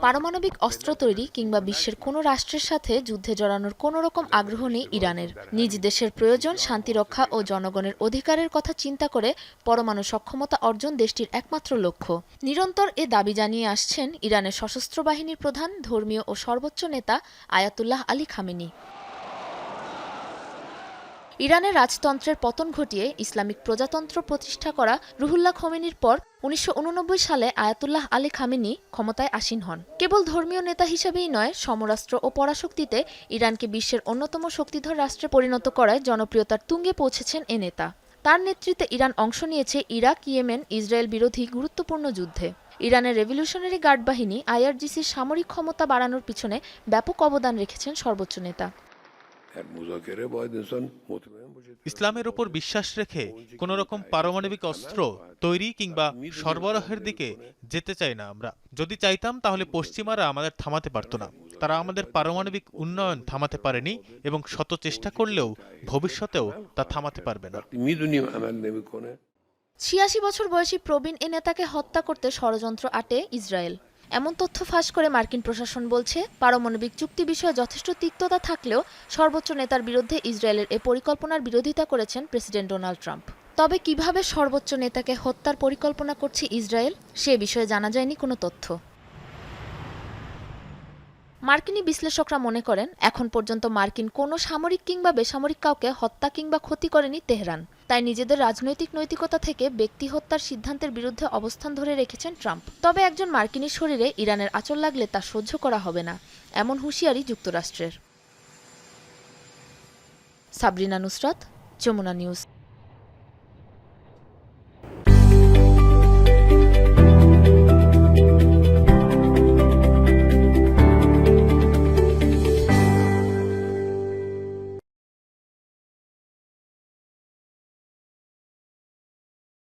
পারমাণবিক অস্ত্র তৈরি কিংবা বিশ্বের কোনো রাষ্ট্রের সাথে যুদ্ধে জড়ানোর কোনো রকম আগ্রহ নেই ইরানের। নিজ দেশের প্রয়োজন, শান্তি রক্ষা ও জনগণের অধিকারের কথা চিন্তা করে পরমাণু সক্ষমতা অর্জন দেশটির একমাত্র লক্ষ্য। নিরন্তর এ দাবি জানিয়ে আসছেন ইরানের সশস্ত্র বাহিনীর প্রধান, ধর্মীয় ও সর্বোচ্চ নেতা আয়াতুল্লাহ আলী খামেনি। ইরানের রাজতন্ত্রের পতন ঘটিয়ে ইসলামিক প্রজাতন্ত্র প্রতিষ্ঠা করা রুহুল্লাহ খমেনির পর উনিশশো উননব্বই সালে আয়াতুল্লাহ আলী খামেনি ক্ষমতায় আসীন হন। কেবল ধর্মীয় নেতা হিসেবেই নয়, সমরাস্ত্র ও পরাশক্তিতে ইরানকে বিশ্বের অন্যতম শক্তিধর রাষ্ট্রে পরিণত করায় জনপ্রিয়তার তুঙ্গে পৌঁছেছেন এ নেতা। তার নেতৃত্বে ইরান অংশ নিয়েছে ইরাক, ইয়েমেন, ইসরায়েল বিরোধী গুরুত্বপূর্ণ যুদ্ধে। ইরানের রেভলিউশনারি গার্ড বাহিনী আইআরজিসির সামরিক ক্ষমতা বাড়ানোর পিছনে ব্যাপক অবদান রেখেছেন সর্বোচ্চ নেতা। ইসলামের উপর বিশ্বাস রেখে কোন রকম পারমাণবিক অস্ত্র তৈরি কিংবা সরবরাহের দিকে যেতে চাই না আমরা। যদি চাইতাম তাহলে পশ্চিমারা আমাদের থামাতে পারত না। তারা আমাদের পারমাণবিক উন্নয়ন থামাতে পারেনি এবং শত চেষ্টা করলেও ভবিষ্যতেও তা থামাতে পারবে না। ছিয়াশি বছর বয়সী প্রবীণ এ নেতাকে হত্যা করতে ষড়যন্ত্র আটে ইসরায়েল। এমন তথ্য ফাঁস করে মার্কিন প্রশাসন বলছে, পারমাণবিক চুক্তি বিষয়ে যথেষ্ট তিক্ততা থাকলেও সর্বোচ্চ নেতার বিরুদ্ধে ইসরায়েলের এ পরিকল্পনার বিরোধিতা করেছেন প্রেসিডেন্ট ডোনাল্ড ট্রাম্প। তবে কীভাবে সর্বোচ্চ নেতাকে হত্যার পরিকল্পনা করছে ইসরায়েল, সে বিষয়ে জানা যায়নি কোনো তথ্য। মার্কিনী বিশ্লেষকরা মনে করেন, এখন পর্যন্ত মার্কিন কোনো সামরিক কিংবা বেসামরিক কাউকে হত্যা কিংবা ক্ষতি করেনি তেহরান। তাই নিজেদের রাজনৈতিক নৈতিকতা থেকে ব্যক্তি হত্যার সিদ্ধান্তের বিরুদ্ধে অবস্থান ধরে রেখেছেন ট্রাম্প। তবে একজন মার্কিনীর শরীরে ইরানের আচর লাগলে তা সহ্য করা হবে না, এমন হুঁশিয়ারি যুক্তরাষ্ট্রের। সাবরিনা নুসরাত, যমুনা নিউজ।